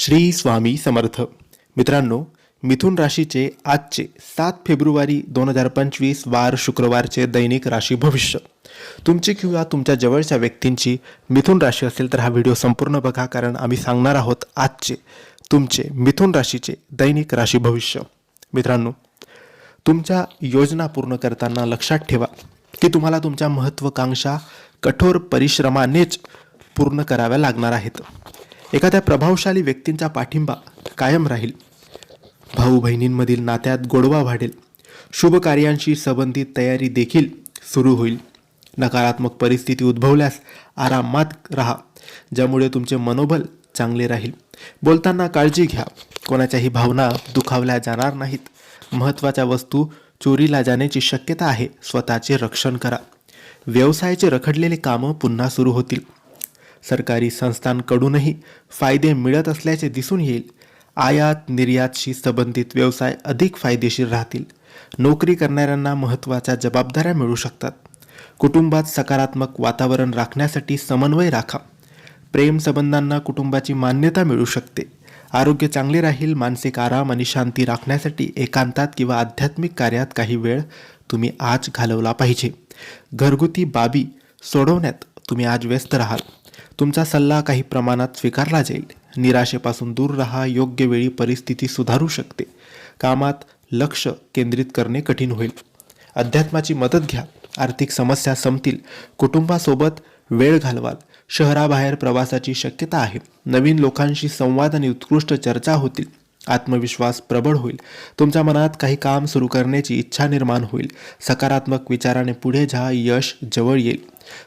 श्री स्वामी समर्थ. मित्रांनो मिथुन राशीचे आजचे सात फेब्रुवारी दोन हजार पंचवीस वार शुक्रवारचे दैनिक राशी भविष्य. तुमची किंवा तुमच्या जवळच्या व्यक्तींची मिथुन राशी असेल तर हा व्हिडिओ संपूर्ण बघा कारण आम्ही सांगणार आहोत आजचे तुमचे मिथुन राशीचे दैनिक राशी भविष्य. मित्रांनो तुमच्या योजना पूर्ण करताना लक्षात ठेवा की तुम्हाला तुमच्या महत्त्वाकांक्षा कठोर परिश्रमानेच पूर्ण कराव्या लागणार आहेत. एखाद्या प्रभावशाली व्यक्तींचा पाठिंबा कायम राहील. भाऊ बहिणींमधील नात्यात गोडवा वाढेल. शुभ कार्यांशी संबंधित तयारी देखील सुरू होईल. नकारात्मक परिस्थिती उद्भवल्यास आरामात राहा ज्यामुळे तुमचे मनोबल चांगले राहील. बोलताना काळजी घ्या. कोणाच्याही भावना दुखावल्या जाणार नाहीत. महत्त्वाच्या वस्तू चोरीला जाण्याची शक्यता आहे. स्वतःचे रक्षण करा. व्यवसायाचे रखडलेले कामं पुन्हा सुरू होतील. सरकारी संस्थांकडूनही फायदे मिळत असल्याचे दिसून येईल. आयात निर्यातशी संबंधित व्यवसाय अधिक फायदेशीर राहतील. नोकरी करणाऱ्यांना महत्त्वाच्या जबाबदाऱ्या मिळू शकतात. कुटुंबात सकारात्मक वातावरण राखण्यासाठी समन्वय राखा. प्रेम संबंधांना कुटुंबाची मान्यता मिळू शकते. आरोग्य चांगले राहील मानसिक आराम आणि शांती राखण्यासाठी एकांतात किंवा आध्यात्मिक कार्यात काही वेळ तुम्ही आज घालवला पाहिजे. घरगुती बाबी सोडवण्यात तुम्ही आज व्यस्त राहाल. तुमचा सल्ला काही प्रमाणात स्वीकारला जाईल. निराशेपासून दूर राहा योग्य वेळी परिस्थिती सुधारू शकते. कामात लक्ष केंद्रित करणे कठीण होईल. अध्यात्माची मदत घ्या. आर्थिक समस्या संपतील. कुटुंबासोबत वेळ घालवाल. शहराबाहेर प्रवासाची शक्यता आहे. नवीन लोकांशी संवाद आणि उत्कृष्ट चर्चा होतील. आत्मविश्वास प्रबळ होईल. तुमच्या मनात काही काम सुरू करण्याची इच्छा निर्माण होईल. सकारात्मक विचाराने पुढे जा यश जवळ येईल.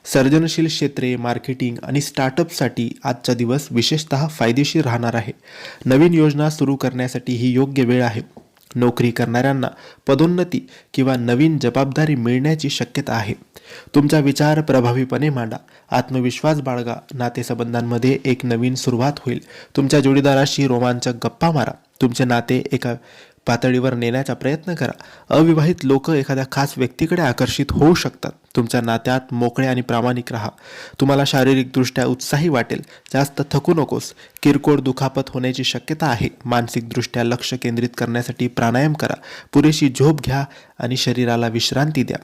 सर्जनशील क्षेत्रे मार्केटिंग आणि स्टार्टअपसाठी आजचा दिवस विशेषतः फायदेशीर राहणार आहे. नवीन योजना सुरू करण्यासाठी ही योग्य वेळ आहे. नोकरी करणाऱ्यांना पदोन्नती किंवा नवीन जबाबदारी मिळण्याची शक्यता आहे. तुमचा विचार प्रभावीपणे मांडा. आत्मविश्वास बाळगा. नातेसंबंधांमध्ये एक नवीन सुरुवात होईल. तुमच्या जोडीदाराशी रोमांचक गप्पा मारा. तुमचे नाते एका पातळीवर नेण्याचा प्रयत्न करा. अविवाहित लोक एखाद्या खास व्यक्तीकडे आकर्षित होऊ शकतात. तुमच्या नात्यात मोकळे आणि प्रामाणिक राहा. तुम्हाला शारीरिकदृष्ट्या उत्साही वाटेल. जास्त थकू नकोस. किरकोळ दुखापत होण्याची शक्यता आहे. मानसिकदृष्ट्या लक्ष केंद्रित करण्यासाठी प्राणायाम करा. पुरेशी झोप घ्या आणि शरीराला विश्रांती द्या.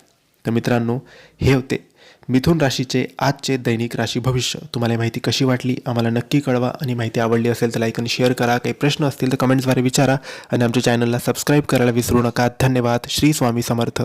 तर मित्रांनो हे होते मिथुन राशीचे आजचे दैनिक राशी भविष्य. तुम्हाला माहिती कशी वाटली? आम्हाला नक्की कळवा. आणि माहिती आवडली असेल तर लाईक आणि शेअर करा. काही प्रश्न असतील तर कमेंट्सद्वारे विचारा. आणि आमच्या चॅनलला सबस्क्राईब करायला विसरू नका. धन्यवाद. श्री स्वामी समर्थ.